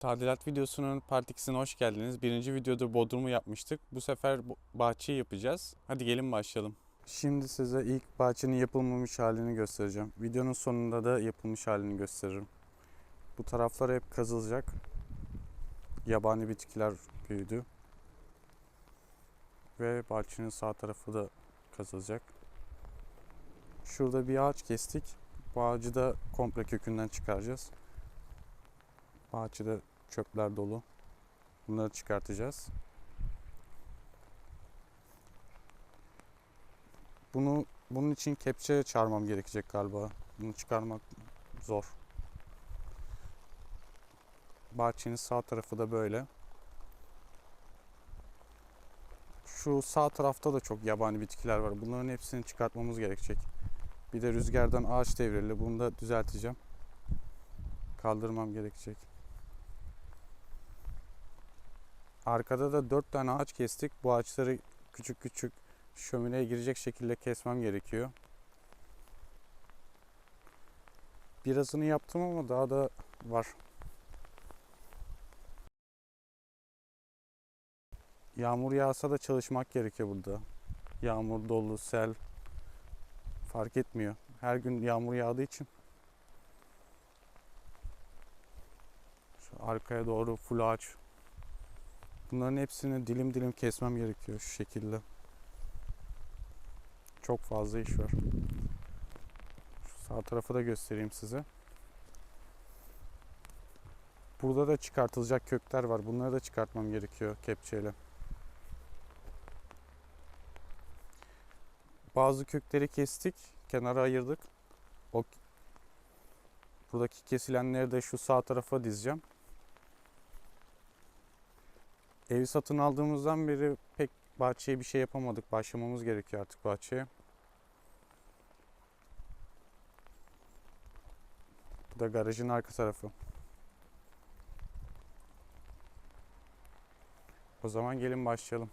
Tadilat videosunun part 2'sine hoş geldiniz. Birinci videoda bodrumu yapmıştık. Bu sefer bahçeyi yapacağız. Hadi gelin başlayalım. Şimdi size ilk bahçenin yapılmamış halini göstereceğim. Videonun sonunda da yapılmış halini gösteririm. Bu taraflar hep kazılacak. Yabani bitkiler büyüdü. Ve bahçenin sağ tarafı da kazılacak. Şurada bir ağaç kestik. Bu ağacı da komple kökünden çıkaracağız. Bahçede çöpler dolu. Bunları çıkartacağız. Bunu bunun için kepçe çağırmam gerekecek galiba. Bunu çıkarmak zor. Bahçenin sağ tarafı da böyle. Şu sağ tarafta da çok yabani bitkiler var. Bunların hepsini çıkartmamız gerekecek. Bir de rüzgardan ağaç devrildi. Bunu da düzelteceğim. Kaldırmam gerekecek. Arkada da dört tane ağaç kestik. Bu ağaçları küçük küçük şömineye girecek şekilde kesmem gerekiyor. Birazını yaptım ama daha da var. Yağmur yağsa da çalışmak gerekiyor burada. Yağmur, dolu, sel fark etmiyor. Her gün yağmur yağdığı için şu arkaya doğru full ağaç Bunların hepsini dilim dilim kesmem gerekiyor şu şekilde. Çok fazla iş var. Şu sağ tarafı da göstereyim size. Burada da çıkartılacak kökler var. Bunları da çıkartmam gerekiyor kepçeyle. Bazı kökleri kestik, kenara ayırdık. O buradaki kesilenleri de şu sağ tarafa dizeceğim. Evi satın aldığımızdan beri pek bahçeye bir şey yapamadık. Başlamamız gerekiyor artık bahçeye. Bu da garajın arka tarafı. O zaman gelin başlayalım.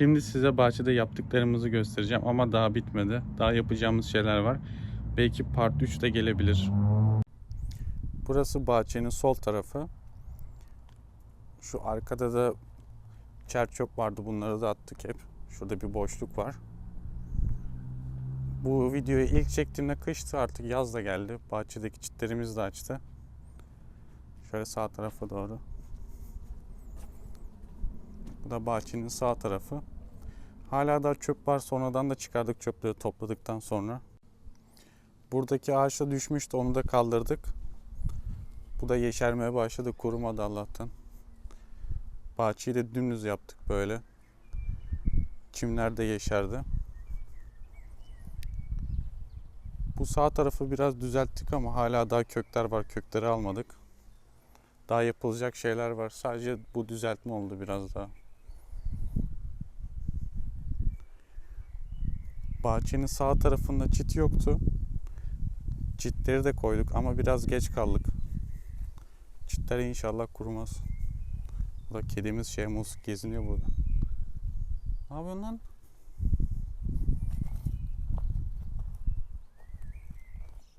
Şimdi size bahçede yaptıklarımızı göstereceğim ama daha bitmedi. Daha yapacağımız şeyler var. Belki part 3 de gelebilir. Burası bahçenin sol tarafı. Şu arkada da çer çöp vardı. Bunları da attık hep. Şurada bir boşluk var. Bu videoyu ilk çektiğimde kıştı artık yaz da geldi. Bahçedeki çitlerimiz de açtı. Şöyle sağ tarafa doğru. Da bahçenin sağ tarafı. Hala daha çöp var. Sonradan da çıkardık çöpleri topladıktan sonra. Buradaki ağaç da düşmüştü. Onu da kaldırdık. Bu da yeşermeye başladı. Kurumadı Allah'tan. Bahçeyi de dümdüz yaptık böyle. Çimler de yeşerdi. Bu sağ tarafı biraz düzelttik ama hala daha kökler var. Kökleri almadık. Daha yapılacak şeyler var. Sadece bu düzeltme oldu biraz daha. Bahçenin sağ tarafında çit yoktu. Çitleri de koyduk ama biraz geç kaldık. Çitler inşallah kurumaz. Burada kedimiz Şehmus geziniyor burada. Ne yapıyorsun lan?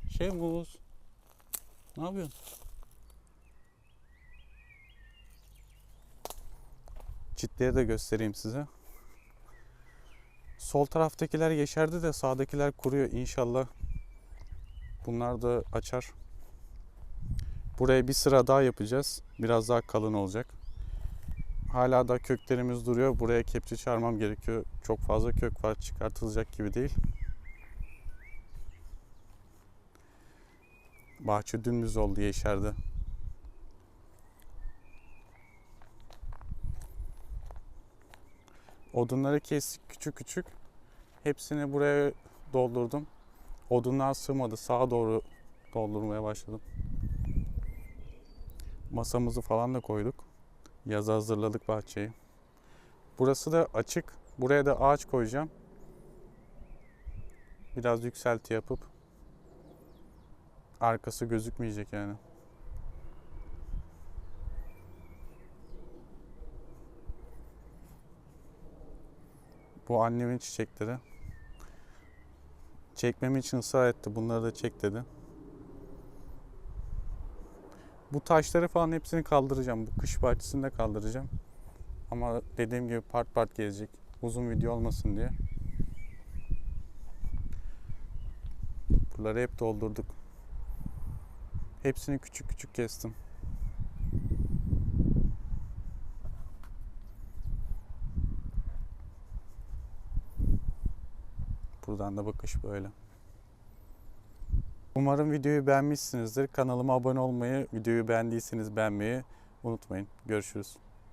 Şehmus. Ne yapıyorsun? Çitleri de göstereyim size. Sol taraftakiler yeşerdi de sağdakiler kuruyor inşallah. Bunlar da açar. Buraya bir sıra daha yapacağız. Biraz daha kalın olacak. Hala da köklerimiz duruyor. Buraya kepçe çağırmam gerekiyor. Çok fazla kök var. Çıkartılacak gibi değil. Bahçe dümdüz oldu yeşerdi. Odunları kestik küçük küçük. Hepsini buraya doldurdum. Odunlar sığmadı. Sağa doğru doldurmaya başladım. Masamızı falan da koyduk. Yaza hazırladık bahçeyi. Burası da açık. Buraya da ağaç koyacağım. Biraz yükselti yapıp arkası gözükmeyecek yani. Bu annemin çiçekleri. Çekmem için ısrar etti. Bunları da çek dedi. Bu taşları falan hepsini kaldıracağım. Bu kış bahçesini de kaldıracağım. Ama dediğim gibi part part gelecek. Uzun video olmasın diye. Buraları hep doldurduk. Hepsini küçük küçük kestim. Buradan da bakış böyle. Umarım videoyu beğenmişsinizdir. Kanalıma abone olmayı, videoyu beğendiyseniz beğenmeyi unutmayın. Görüşürüz.